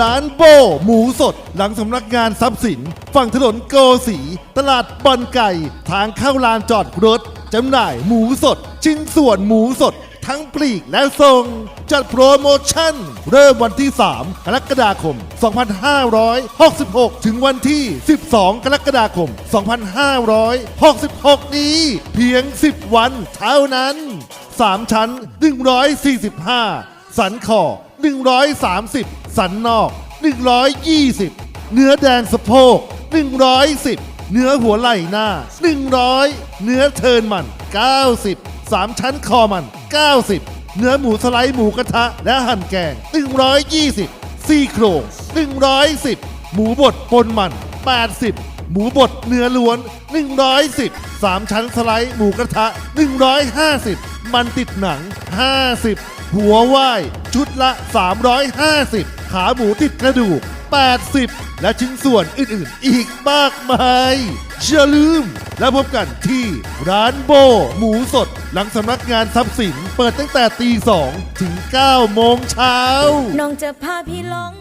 ร้านโบ หมูสด หลังสำนักงานทรัพย์สิน ฝั่งถนนโกสี ตลาดบอนไก่ ทางเข้าลานจอดรถ จำหน่ายหมูสด ชิ้นส่วนหมูสด ทั้งปลีกและส่งจัดโปรโมชั่น เริ่มวันที่ 3 กรกฎาคม 2566 ถึงวันที่ 12 กรกฎาคม 2566 นี้ เพียง 10 วันเท่านั้น 3 ชั้น 145 สันคอ 130 สันนอก 120 เนื้อแดงสะโพก 110 เนื้อหัวไหล่หน้า 100 เนื้อเทินมัน 90 3 ชั้นคอมัน 90 เนื้อหมูสไลด์หมูกระทะและหั่นแกง 120 ซี่โครง 110 หมูบดปนมัน 80หมูบดเนื้อล้วน 110 3 ชั้นสไลด์ หมูกระทะ 150 มันติดหนัง 50 หัวไหวชุดละ 350 ขาหมูติดกระดูก 80 และชิ้นส่วนอื่นๆ อีกมากมายอย่าลืม แล้วพบกันที่ร้านโบ หมูสด หลังสำนักงานทรัพย์สินเปิดตั้งแต่ตี 2 ถึง 9 โมงเช้า น้องจะพาพี่ลอง